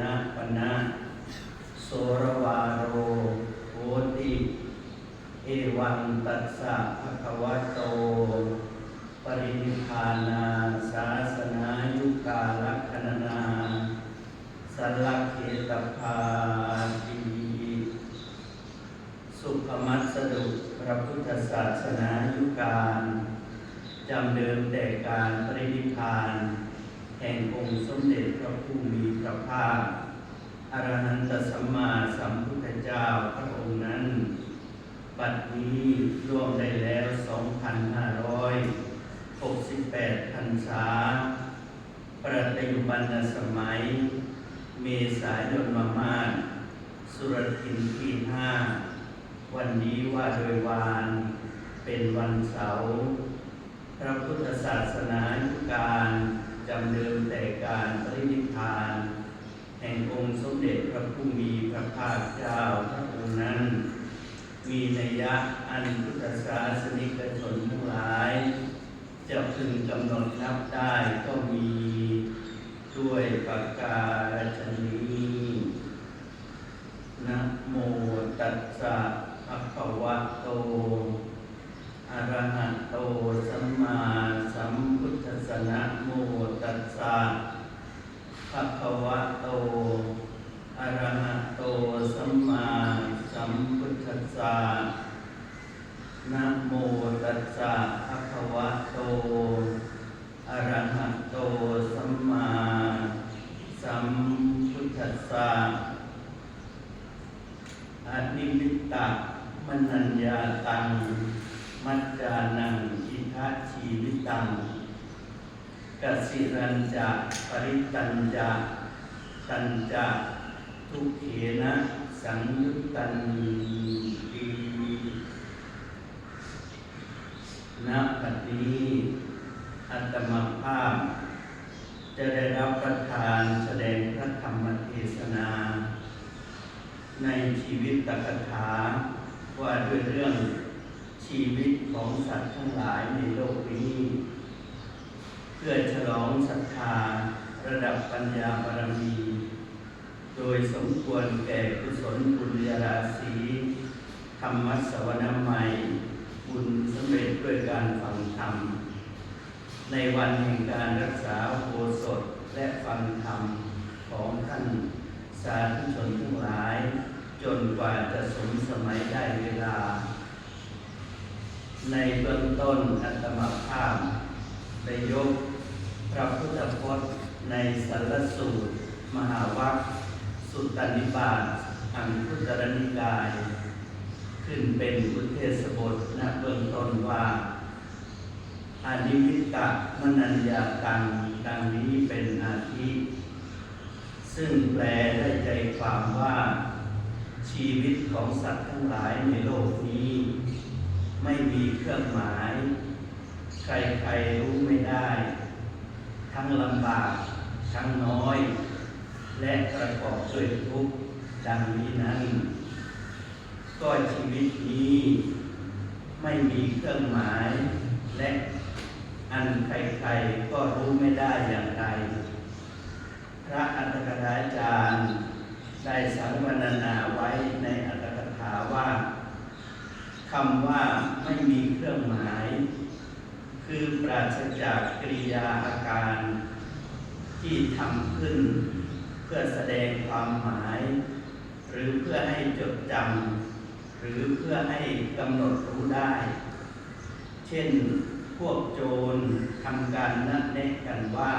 นะปนะโสรวาโรโหติ เอวังตัสสะภะคะวะโต ปรินิพานาสาสนายุกาลักขณนาสัลลักเขตพาติสุขมัสสดุพระพุทธศาสนายุการจำเดิมแต่การปรินิพพาน แห่งองค์สมเด็จพระผู้มีพระภาคอรหันตสัมมาสัมพุทธเจ้าพระองค์นั้นปัจนี้ร่วมได้แล้ว 2,568พรรษา ประปัจจุบันสมัย เมษายนมามาศสุรทินที่ห้าวันนี้ว่าโดยวานเป็นวันเสาร์พระพุทธศาสนาการ จำเดิมแต่การปรินิพาน แห่งองค์สมเด็จพระผู้มีพระภาคเจ้าพระองค์นั้น มีนัยยะอันพุทธศาสนิกชนทั้งหลาย จะพึงกำหนดนับได้ก็มีด้วยประกาศนี้นะโมตัสสะภะคะวะโตอะระหะโตสัมมาสัมพุทธัสสะนะโม สสะภะคะวะโต อะระหะโต สัมมาสัมพุทธัสสะนะโมตัสสะภะคะวะโต อะระหะโต สัมมาสัมพุทธัสสะอะนิมิตตะมนัญญาตัง มัจจานังอิทัชีวิตัง กสิรันจะปริตันจะตันจะทุกเขนะสังยุตตันตีณปัจนี้อัตมภาพ จะได้รับประทานแสดงพระธรรมเทศนา ในชีวิตตกถาว่าด้วยเรื่องชีวิตของสัตว์ทั้งหลายในโลกนี้ พื่อฉลองศรัทธาระดับปัญญาบารมี โดยสมควรแก่กุศลบุญญาราศีธรรมสวนาใหม่บุญสำเร็จด้วยการฟังธรรม ในวันแห่งการรักษาโภสถและฟังธรรมของท่านสาธุชนทั้งหลาย จนกว่าจะสมสมัยได้เวลา ในเบื้องต้นอัตมาภาพได้ยก พระพุทธพจน์ในสรรสูตร มหาวัคสุตตนิบาตอังคุตรนิกาย ขึ้นเป็นพุทเทศบทณเบื้องต้นว่าอานิมิตะมนัญญาตังดังนี้เป็นอาทิซึ่งแปลได้ใจความว่า ชีวิตของสัตว์ทั้งหลายในโลกนี้ ไม่มีเครื่องหมาย ใครๆรู้ไม่ได้ ทั้งลำบากทั้งน้อย และประกอบด้วยทุกข์ดังนี้นั้น ก็ชีวิตนี้ไม่มีเครื่องหมาย และอันใครๆก็รู้ไม่ได้อย่างไร พระอัตถกถาจารย์ได้สังวรนาไว้ในอัตถกถาว่าคำว่าไม่มีเครื่องหมาย คือปราศจากกริยาอาการ ที่ทำขึ้น เพื่อแสดงความหมาย หรือเพื่อให้จดจำหรือเพื่อให้กำหนดรู้ได้ เช่นพวกโจรทำการนัดแนะกันว่า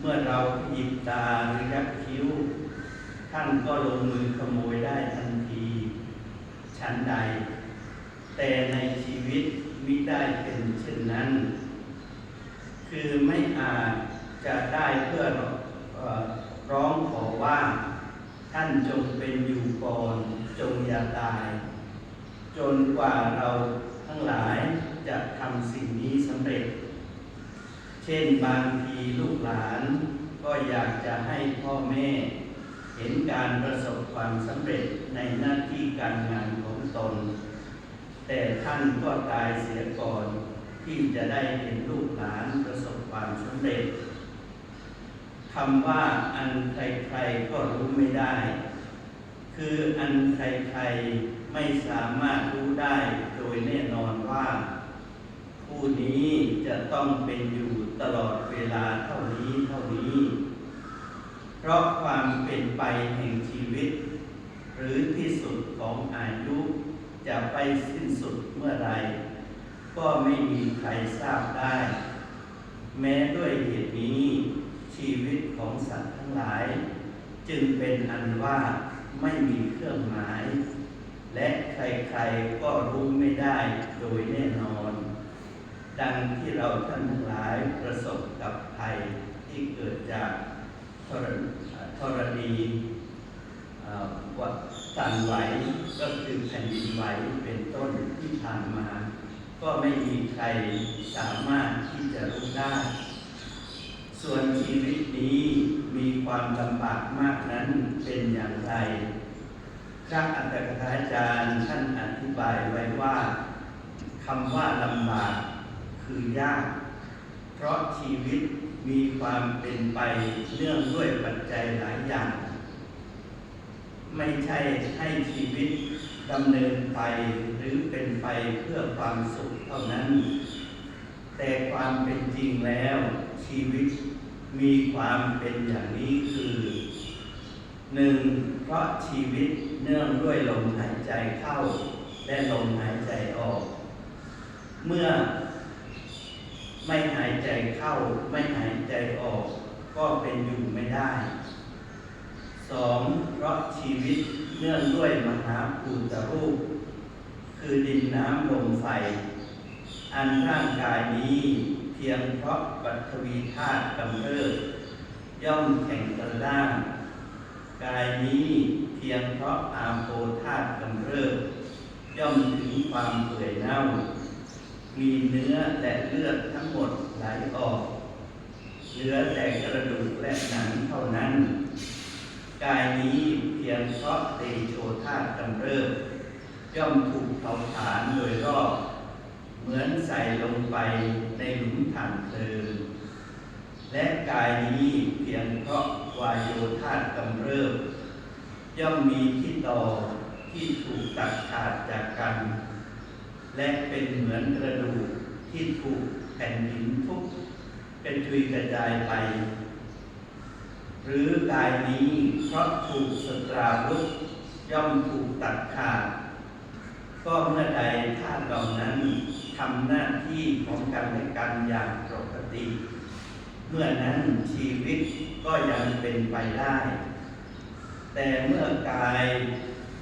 เมื่อเราหยิบตาหรือยักคิ้ว ท่านก็ลงมือขโมยได้ทันที ชั้นใด แต่ในชีวิตมิได้เป็น เช่นนั้น คือไม่อาจจะได้เพื่อร้องขอว่า ท่านจงเป็นอยู่ก่อนจงอย่าตาย จนกว่าเราทั้งหลายจะทำสิ่งนี้สำเร็จ เช่นบางทีลูกหลาน ก็อยากจะให้พ่อแม่ เห็นการประสบความสำเร็จในหน้าที่การงานของตน แต่ท่านก็ตายเสียก่อน ที่จะได้เห็นลูกหลานประสบความสำเร็จคำว่าอันใครๆก็รู้ไม่ได้ คืออันใครๆไม่สามารถรู้ได้โดยแน่นอนว่า ผู้นี้จะต้องเป็นอยู่ตลอดเวลาเท่านี้เท่านี้ เพราะความเป็นไปแห่งชีวิต หรือที่สุดของอายุ จะไปสิ้นสุดเมื่อไร ก็ไม่มีใครทราบได้ แม้ด้วยเหตุนี้ชีวิตของสัตว์ทั้งหลาย จึงเป็นอันว่าไม่มีเครื่องหมาย และใครๆก็รู้ไม่ได้โดยแน่นอน ดังที่เราท่านทั้งหลายประสบกับภัยที่เกิดจากธรธรณีเอ่อวัดสั่นไหวก็คือแผ่นดินไหวเป็นต้นที่ผ่านมา ก็ไม่มีใครสามารถที่จะรู้ได้ ส่วนชีวิตนี้มีความลำบากมากนั้นเป็นอย่างไร พระอัตถกถาจารย์ท่านอธิบายไว้ว่าคำว่าลำบากคือยาก เพราะชีวิตมีความเป็นไปเนื่องด้วยปัจจัยหลายอย่าง ไม่ใช่ให้ชีวิต ดำเนินไปหรือเป็นไปเพื่อความสุขเท่านั้น แต่ความเป็นจริงแล้วชีวิตมีความเป็นอย่างนี้คือหนึ่งเพราะชีวิตเนื่องด้วยลมหายใจเข้า และลมหายใจออก เมื่อไม่หายใจเข้าไม่หายใจออก ก็เป็นอยู่ไม่ได้สองเพราะชีวิต เนื่องด้วยมหาภูตรูป คือดินน้ำลมไฟ อันร่างกายนี้เพียงเพราะปัทวีธาตุกำเริบย่อมแข่งกันล่าง กายนี้เพียงเพราะอาโปธาตุกำเริบย่อมถึงความเปื่อยเน่า มีเนื้อและเลือดทั้งหมดไหลออก เหลือแต่กระดูกและหนังเท่านั้น กายนี้เพียงเพราะเตโชธาตุกำเริบย่อมถูกเผาผลาญโดยรอบเหมือนใส่ลงไปในหลุมถ่านเพลิงและกายนี้เพียงเพราะวายโยธาตุกำเริบย่อมมีที่ต่อที่ถูกตัดขาดจากกัน และเป็นเหมือนกระดูกที่ถูกแผ่นดินทุบกระจุยกระจายไป หรือกายนี้เพราะถูกสตราวุธย่อมถูกตัดขาดก็เมื่อใดธาตุเหล่านั้นทำหน้าที่ของกันและกันอย่างปกติ เมื่อนั้นชีวิตก็ยังเป็นไปได้ แต่เมื่อกาย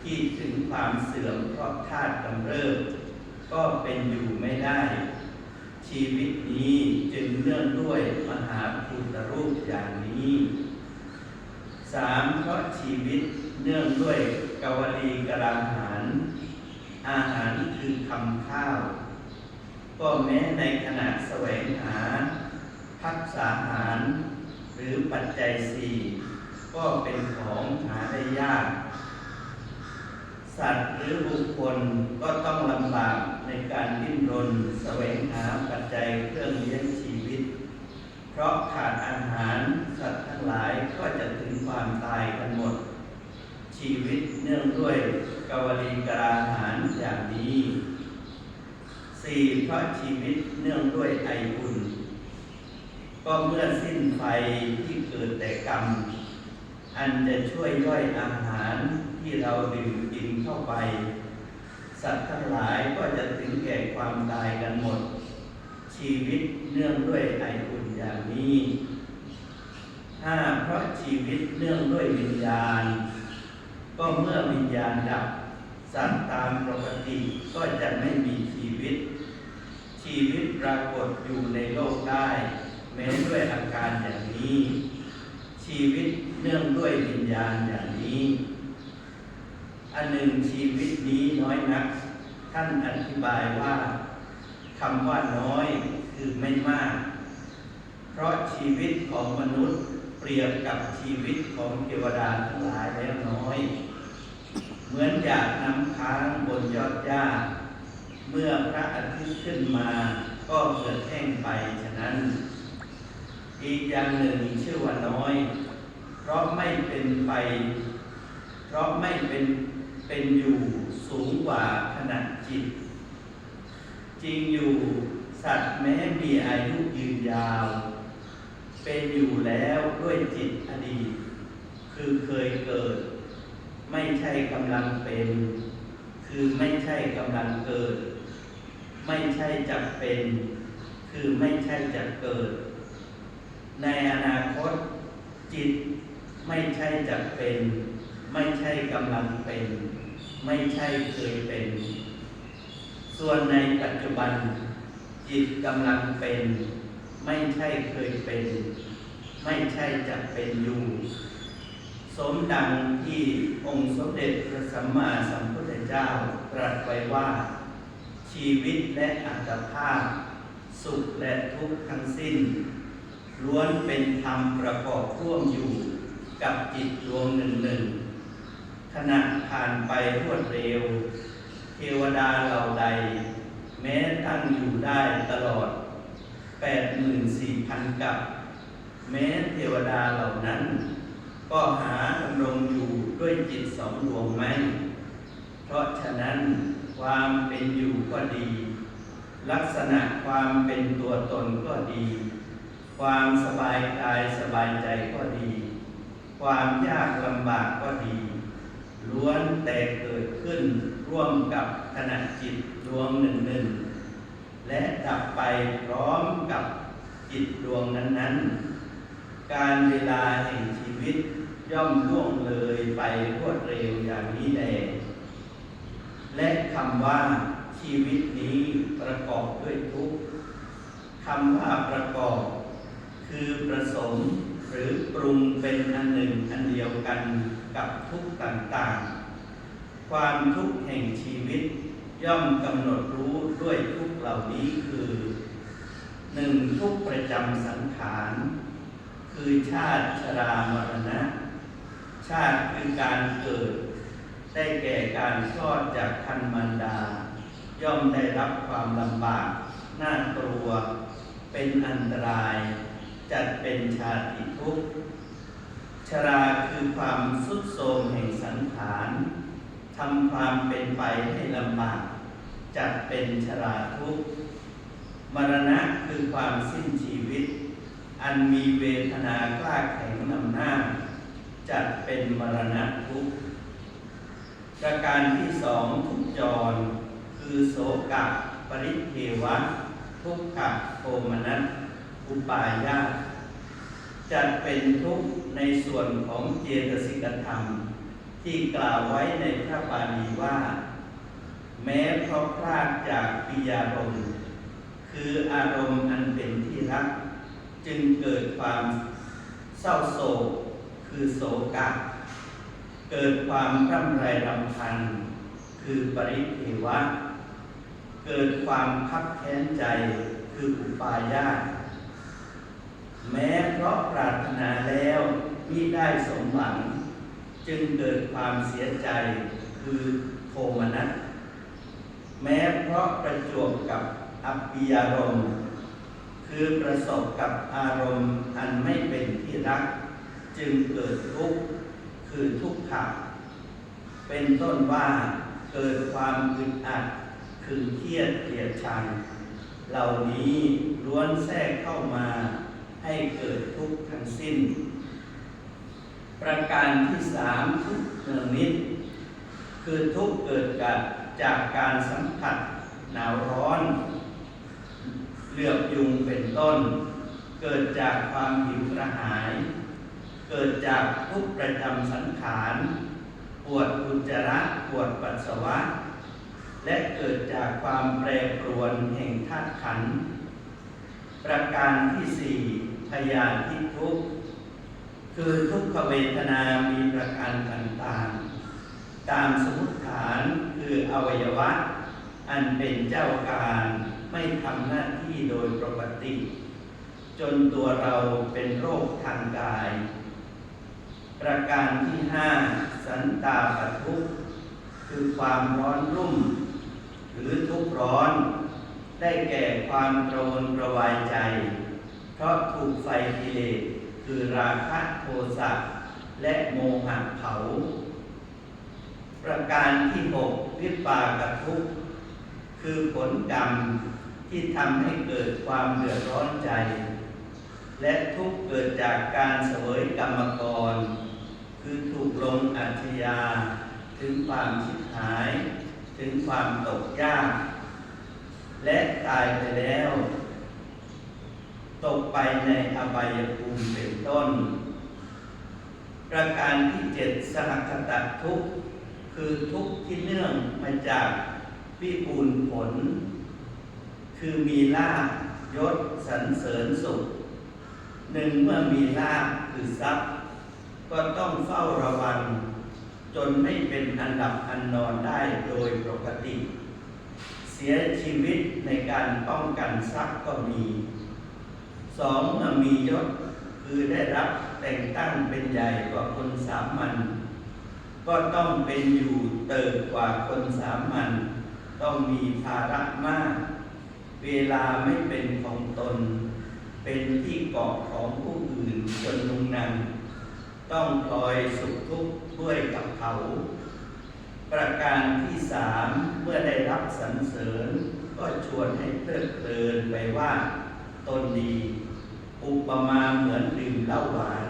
ที่ถึงความเสื่อมเพราะธาตุกำเริบก็เป็นอยู่ไม่ได้ ชีวิตนี้จึงเนื่องด้วยมหาภูตรูปอย่างนี้ สามเพราะชีวิตเนื่องด้วยกวลีกราหาร อาหารคือคำข้าว ก็แม้ในขณะแสวงหา พักษาหาร หรือปัจจัยสี่ก็เป็นของหาได้ยาก สัตว์หรือบุคคลก็ต้องลำบากในการดิ้นรนแสวงหาปัจจัยเครื่องเลี้ยง เพราะขาดอาหารสัตว์ทั้งหลายก็จะถึงความตายกันหมด ชีวิตเนื่องด้วยกวลีกราหารอย่างนี้สี่เพราะชีวิตเนื่องด้วยไออุ่นก็เมื่อสิ้นไฟที่เกิดแต่กรรม อันจะช่วยย่อยอาหารที่เราดื่มกินเข้าไป สัตว์ทั้งหลายก็จะถึงแก่ความตายกันหมด ชีวิตเนื่องด้วยไออุ่นอย่างนี้ห้าเพราะชีวิตเนื่องด้วยวิญญาณ ก็เมื่อวิญญาณดับ สัตว์ตามปกติก็จะไม่มีชีวิต ชีวิตปรากฏอยู่ในโลกได้ แม้ด้วยอาการอย่างนี้ ชีวิตเนื่องด้วยวิญญาณอย่างนี้ อันหนึ่งชีวิตนี้น้อยนัก ท่านอธิบายว่า คำว่าน้อยคือไม่มาก เพราะชีวิตของมนุษย์เปรียบกับชีวิตของเทวดาทั้งหลายแล้วน้อย เหมือนอยากน้ำค้างบนยอดหญ้า เมื่อพระอาทิตย์ขึ้นมาก็เกิดแห้งไปฉะนั้น อีกอย่างหนึ่งชื่อว่าน้อย เพราะไม่เป็นไป เพราะไม่เป็นเป็นอยู่สูงกว่าขนาดจิต จริงอยู่สัตว์แม้มีอายุยืนยาว เป็นอยู่แล้วด้วยจิตอดีต คือเคยเกิด ไม่ใช่กำลังเป็น คือไม่ใช่กำลังเกิด ไม่ใช่จะเป็น คือไม่ใช่จะเกิด ในอนาคต จิตไม่ใช่จะเป็น ไม่ใช่กำลังเป็น ไม่ใช่เคยเป็น ส่วนในปัจจุบันจิตกำลังเป็น ไม่ใช่เคยเป็น ไม่ใช่จะเป็นอยู่ สมดังที่องค์สมเด็จพระสัมมาสัมพุทธเจ้าตรัสไว้ว่า ชีวิตและอัตภาพ สุขและทุกข์ทั้งสิ้น ล้วนเป็นธรรมประกอบร่วมอยู่กับจิตดวงหนึ่งหนึ่งขณะผ่านไปรวดเร็ว เทวดาเหล่าใด แม้ตั้งอยู่ได้ตลอด 84,000 กับ แม้เทวดาเหล่านั้น ก็หาดำรงอยู่ด้วยจิตสองดวงไหม เพราะฉะนั้นความเป็นอยู่ก็ดี ลักษณะความเป็นตัวตนก็ดี ความสบายกายสบายใจก็ดี ความยากลำบากก็ดี ล้วนแต่เกิดขึ้นร่วมกับขณะจิตดวงหนึ่งหนึ่งและดับไปพร้อมกับจิตดวงนั้นๆ การเวลาแห่งชีวิตย่อมล่วงเลยไปรวดเร็วอย่างนี้แลและคำว่าชีวิตนี้ประกอบด้วยทุกข์คำว่าประกอบ คือประสมหรือปรุงเป็นอันหนึ่งอันเดียวกัน กับทุกข์ต่างๆ ความทุกข์แห่งชีวิตย่อมกำหนดรู้ด้วยทุกเหล่านี้คือหนึ่งทุกประจำสังขาร คือชาติชรามรณะ ชาติคือการเกิด ได้แก่การคลอดจากคันมันดา ย่อมได้รับความลำบาก น่ากลัว เป็นอันตราย จัดเป็นชาติทุกข์ ชราคือความสุดโทรมแห่งสังขารทำความเป็นไปให้ลำบากจัดเป็นชราทุกข์มรณะคือความสิ้นชีวิต อันมีเวทนากล้าแข็งนำหน้า จัดเป็นมรณะทุกข์ประการที่สองทุกจร คือโสกะปริเทวะ ทุกขะโทมนัสอุปายาจัดเป็นทุกข์ ในส่วนของเจตสิกธรรม ที่กล่าวไว้ในพระบาลีว่า แม้เพราะพลาดจากปิยารมณ์คืออารมณ์อันเป็นที่รัก จึงเกิดความเศร้าโศกคือโศกะ เกิดความร่ำไรรำพัน คือปริเทวะ เกิดความคับแค้นใจคืออุปายาตแม้เพราะปรารถนาแล้ว มิได้สมหวัง จึงเกิดความเสียใจคือโทมนัสแม้เพราะประจวบกับอัปปิยารมณ์คือประสบกับอารมณ์อันไม่เป็นที่รัก จึงเกิดทุกข์คือทุกขะเป็นต้นว่าเกิดความอึดอัดคือเครียดเกลียดชังเหล่านี้ล้วนแทรกเข้ามาให้เกิดทุกข์ทั้งสิ้น ประการที่สามทุกเนืองนิดคือทุกเกิดจากจากการสัมผัสหนาวร้อน เหลือบยุงเป็นต้น เกิดจากความหิวกระหาย เกิดจากทุกประจำสังขารปวดอุจจาระปวดปัสสาวะ และเกิดจากความแปรปรวนแห่งธาตุขันธ์ประการที่สี่พยาธิทุกข์ คือทุกขเวทนามีประการต่างๆ ตามสมมติฐานคืออวัยวะ อันเป็นเจ้าการไม่ทำหน้าที่โดยปกติ จนตัวเราเป็นโรคทางกาย ประการที่ห้าสันตาปทุกข์คือความร้อนรุ่ม หรือทุกข์ร้อน ได้แก่ความโกรนกระวายใจ เพราะถูกไฟกิเลส คือราคะโทสะและโมหะเผา ประการที่หกวิปากทุกข์คือผลกรรมที่ทำให้เกิดความเดือดร้อนใจ และทุกข์เกิดจากการเสวยกรรมกร คือถูกลงอัจฉริยา ถึงความชิบหาย ถึงความตกยาก และตายไปแล้ว ตกไปในอบายภูมิเป็นต้น ประการที่เจ็ดสหคตทุกข์คือทุกข์ที่เนื่องมาจากวิปูลผล คือมีลาภยศสรรเสริญสุขหนึ่งเมื่อมีลาภคือทรัพย์ ก็ต้องเฝ้าระวัง จนไม่เป็นอันดับอันนอนได้โดยปกติ เสียชีวิตในการป้องกันทรัพย์ก็มี สองม,มียศคือได้รับแต่งตั้งเป็นใหญ่กว่าคนสามัญก็ต้องเป็นอยู่เติบกว่าคนสามัญต้องมีภาระมาก เวลาไม่เป็นของตน เป็นที่เกาะของผู้อื่นจนลุงนังต้องคอยสุขทุกข์ด้วยกับเขา ประการที่สามเมื่อได้รับสรรเสริญ ก็ชวนให้เพลิดเพลินไปว่า ตนดี อุปมาเหมือนดื่มเหล้าหวาน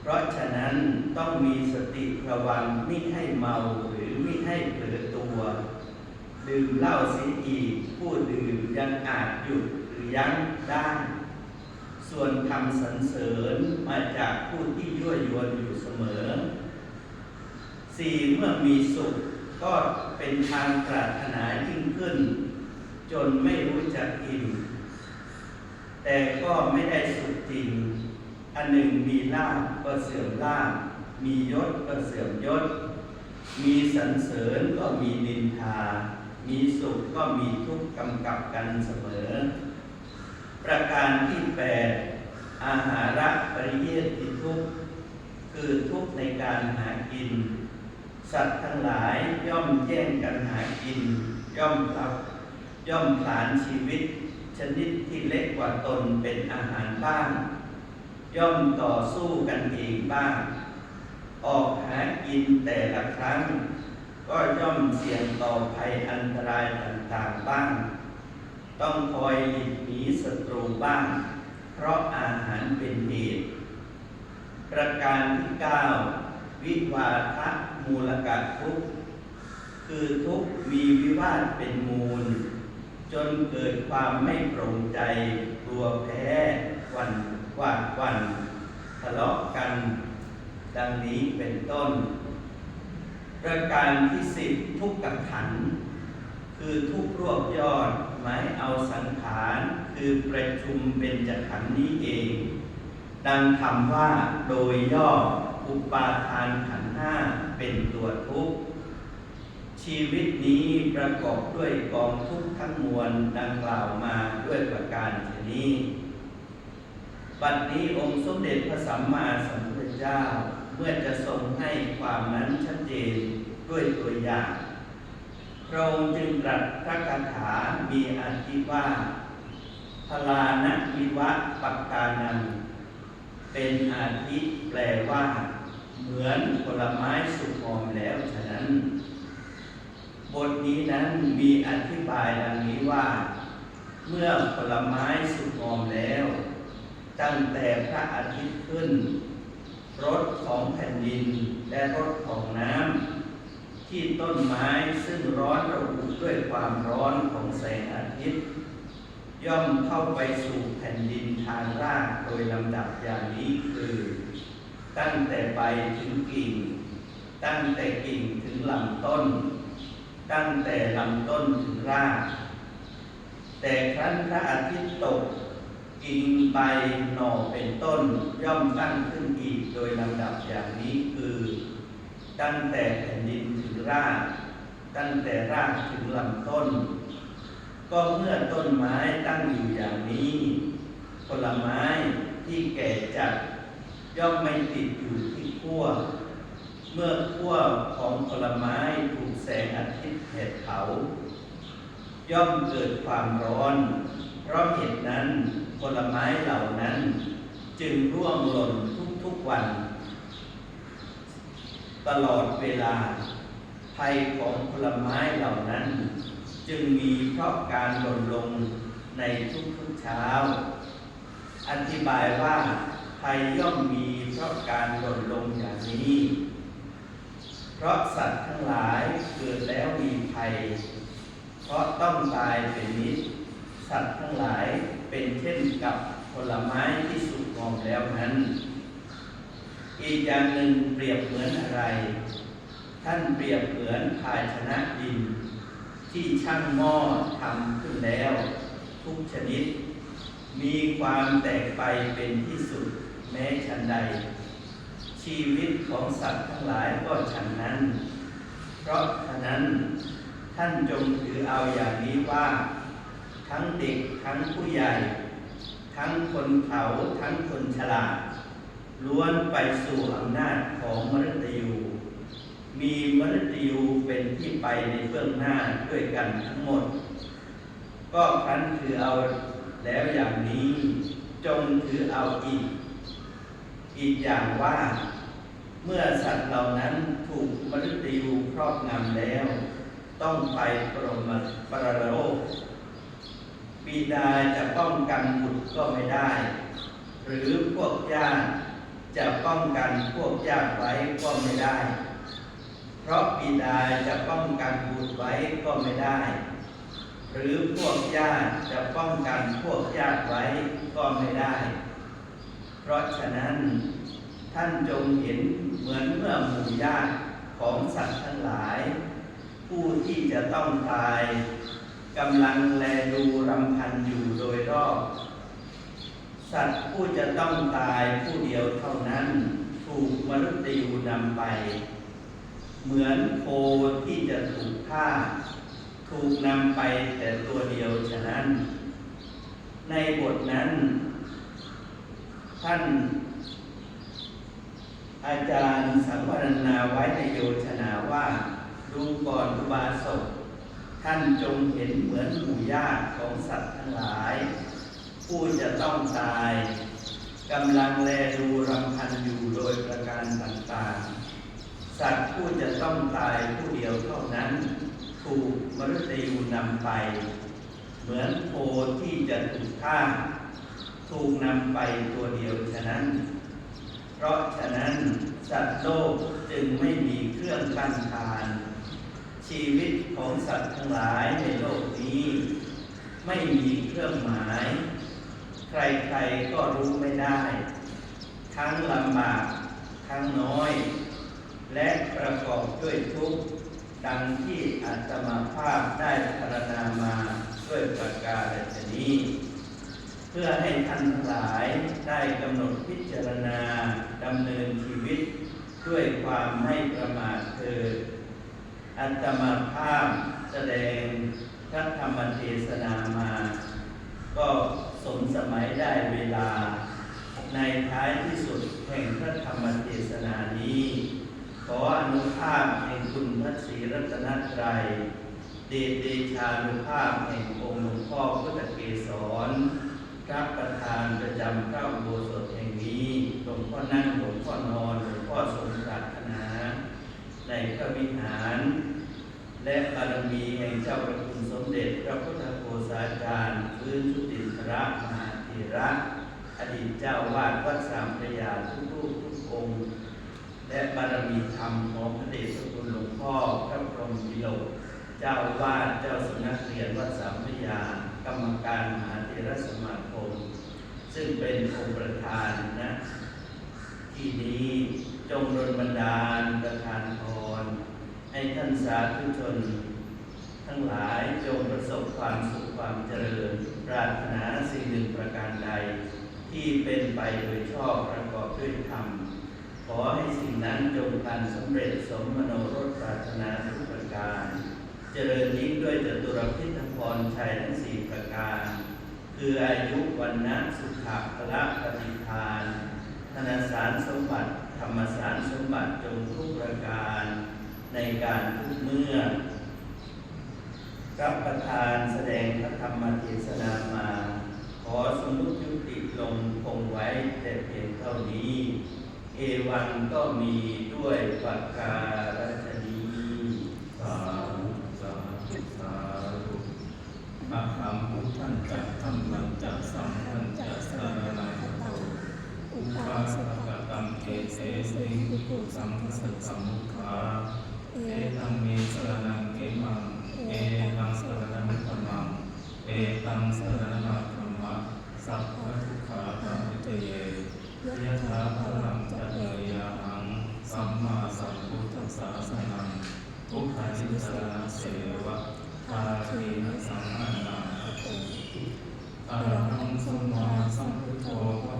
เพราะฉะนั้นต้องมีสติระวังไม่ให้เมาหรือไม่ให้เผลอตัว ดื่มเหล้าเสียอีกผู้ดื่มยังอาจหยุดหรือยั้งได้ ส่วนคำสรรเสริญมาจากผู้ที่ยั่วยวนอยู่เสมอสี่เมื่อมีสุขก็เป็นทางปรารถนายิ่งขึ้น จนไม่รู้จักอิ่ม แต่ก็ไม่ได้สุขจริง อันหนึ่งมีลาภก็เสื่อมลาภมียศก็เสื่อมยศ มีสรรเสริญก็มีนินทา มีสุขก็มีทุกข์กำกับกันเสมอ ประการที่แปดอาหาระปริเยติทุกข์คือทุกข์ในการหากิน สัตว์ทั้งหลายย่อมแย่งกันหากิน ย่อมพลับย่อมผลานชีวิต ชนิดที่เล็กกว่าตนเป็นอาหารบ้าง ย่อมต่อสู้กันเองบ้าง ออกหากินแต่ละครั้ง ก็ย่อมเสี่ยงต่อภัยอันตรายต่างๆบ้าง ต้องคอยหลีกหนีศัตรูบ้าง เพราะอาหารเป็นเหตุ ประการที่เก้าวิวาทะมูลกะทุกคือทุกมีวิวาทเป็นมูล จนเกิดความไม่โปร่งใจกลัวแพ้วันหวาดวันทะเลาะกัน ดังนี้เป็นต้น ประการที่สิบทุกข์กับขัน คือทุกข์รวบยอดหมายเอาสังขารคือประชุมเป็นจักขันนี้เอง ดังคำว่าโดยย่ออุปาทานขันห้าเป็นตัวทุกข์ ชีวิตนี้ประกอบด้วยกองทุกข์ทั้งมวลดังกล่าวมาด้วยประการชนี้บัดนี้องค์สมเด็จพระสัมมาสัมพุทธเจ้า เมื่อจะทรงให้ความนั้นชัดเจนด้วยตัวอย่างพระองค์จึงตรัสพระคาถามีอาทิว่าพลานะวิวะปักกานัง เป็นอาทิแปลว่า เหมือนผลไม้สุกหอมแล้วฉะนั้น บทนี้นั้นมีอธิบายดังนี้ว่า เมื่อผลไม้สุกหอมแล้ว ตั้งแต่พระอาทิตย์ขึ้นรสของแผ่นดินและรสของน้ำที่ต้นไม้ซึ่งร้อนระอุด้วยความร้อนของแสงอาทิตย์ ย่อมเข้าไปสู่แผ่นดินทางรากโดยลำดับอย่างนี้คือ ตั้งแต่ใบถึงกิ่ง ตั้งแต่กิ่งถึงลำต้น ตั้งแต่ลำต้นถึงราก แต่ครั้นพระอาทิตย์ตกกิ่งใบหน่อเป็นต้นย่อมตั้งขึ้นอีกโดยลำดับอย่างนี้คือ ตั้งแต่แผ่นดินถึงราก ตั้งแต่รากถึงลำต้น ก็เมื่อต้นไม้ตั้งอยู่อย่างนี้ผลไม้ที่แก่จัดย่อมไม่ติดอยู่ที่ขั้ว เมื่อขั้วของผลไม้ถูกแสงอาทิตย์เผดเผา ย่อมเกิดความร้อน เพราะเหตุนั้นผลไม้เหล่านั้น จึงร่วงหล่นทุกๆวัน ตลอดเวลา ภัยของผลไม้เหล่านั้น จึงมีเพราะการหล่นลงในทุกๆเช้า อธิบายว่าภัยย่อมมีเพราะการหล่นลงอย่างนี้ ราะสัตว์ทั้งหลายเกิดแล้วมีภัย เพราะต้องตายเป็นนิดสัตว์ทั้งหลายเป็นเช่นกับผลไม้ที่สุกงอมแล้วนั้น อีกอย่างหนึ่งเปรียบเหมือนอะไร ท่านเปรียบเหมือนภาชนะดิน ที่ช่างหม้อทำขึ้นแล้ว ทุกชนิด มีความแตกไปเป็นที่สุดแม้ชันใด ชีวิตของสัตว์ทั้งหลายก็ฉันนั้น เพราะฉะนั้นท่านจงถือเอาอย่างนี้ว่า ทั้งเด็กทั้งผู้ใหญ่ ทั้งคนเขาทั้งคนฉลาด ล้วนไปสู่อำนาจของมรตยู มีมรตยูเป็นที่ไปในเบื้องหน้าด้วยกันทั้งหมด ก็ครั้นถือเอาแล้วอย่างนี้จงถือเอาอีก อีกอย่างว่า เมื่อสัตว์เหล่านั้นถูกมรตยูครอบงำแล้ว ต้องไปปรมปรโลกบิดาจะป้องกันบุตรก็ไม่ได้ หรือพวกญาติจะป้องกันพวกญาติไว้ก็ไม่ได้ เพราะบิดาจะป้องกันบุตรไว้ก็ไม่ได้ หรือพวกญาติจะป้องกันพวกญาติไว้ก็ไม่ได้ เพราะฉะนั้น ท่านจงเห็นเหมือนเมื่อหมู่ญาติของสัตว์ทั้งหลาย ผู้ที่จะต้องตายกำลังแลดูรำพันอยู่โดยรอบ สัตว์ผู้จะต้องตายผู้เดียวเท่านั้น ถูกมนุษย์ยูนำไป เหมือนโคที่จะถูกฆ่า ถูกนำไปแต่ตัวเดียวฉะนั้น ในบทนั้น ท่าน อาจารย์สัมวรณาไว้ในโยชนาว่าดูก่อนอุบาสกท่านจงเห็นเหมือนหมู่ญาติของสัตว์ทั้งหลาย ผู้จะต้องตายกำลังแลดูรำพันอยู่โดยประการต่างๆ สัตว์ผู้จะต้องตายผู้เดียวเท่านั้น ถูกมนุษย์ยูนำไป เหมือนโคที่จะถูกฆ่า ถูกนำไปตัวเดียวฉะนั้น ราะฉะนั้นสัตว์โลกจึงไม่มีเครื่องกั้นทาน ชีวิตของสัตว์ทั้งหลายในโลกนี้ ไม่มีเครื่องหมาย ใครๆก็รู้ไม่ได้ ทั้งลำบากทั้งน้อย และประกอบด้วยทุกข์ดังที่อาตมาภาพได้พรรณนามาด้วยประกาศชนี้ เพื่อให้ท่านทั้งหลายได้กำหนดพิจารณา ดำเนินชีวิตด้วยความไม่ประมาทเถิดอัตมาภาพแสดงพระธรรมเทศนามา ก็สมสมัยได้เวลา ในท้ายที่สุดแห่งพระธรรมเทศนานี้ ขออนุภาพแห่งคุณพระศรีรัตนตรัย เดชเดชานุภาพแห่งองค์หลวงพ่อพุทธเกศรพระประธานประจำพระอุโบสถแห่ง นี้หลวงพ่อนั่งหลวงพ่อนอนหลวงพ่อสมปรารถนา ในพระวิหาร และบารมีแห่งเจ้าพระคุณสมเด็จ พระพุทธโฆษาจารย์พื้นชุติธระมหาธีระอดีตเจ้าวาดวัดสามพระยาทุกรูปทุกองค์และบารมีธรรมของพระเดชพระคุณหลวงพ่อพระพรหมวิโรจน์เจ้าวาดเจ้าสำนักเรียนวัดสามพระยากรรมการมหาเถรสมาคม ซึ่งเป็นองค์ประธานนะที่นี้จงดลบันดาลประทานพรให้ท่านสาธุชน ทั้งหลายจงประสบความสุขความเจริญ ปรารถนาสิ่งหนึ่งประการใด ที่เป็นไปโดยชอบประกอบด้วยธรรม ขอให้สิ่งนั้นจงพันสำเร็จสมมโนรสปรารถนาทุกประการ เจริญยิ่งด้วยจตุรพิธพรชัยทั้งสี่ประการ คืออายุวันนะสุขะพละปฏิภาณธนสารสมบัติ ธรรมสารสมบัติจงทุกประการ ในการทุกเมื่อรับประทานแสดงพระธรรมเทศนามา ขอสมุติยุติลงคงไว้แต่เพียงเท่านี้ เอวันก็มีด้วยประการฉนี้ สาธุสาธุสาธุอะหังพุทธันจะธรรมันจะสังฆันจะสรณังคโตอุปาสกตังเอเสสิภิ กุสังสัสัมมุขาเอตังเมสรณังเกมัง เอตังสรณังธรรมัง เอตังสรณังธรรมะสัพพทุกขาปะมิเตเยยะถาพลังจัตเตยาหัง สัมมาสัมพุทธัสสะสนังทุกขาจิตสรณเสวะทาทีนสังฆนาอรหังสมมาสัมพุทโธภ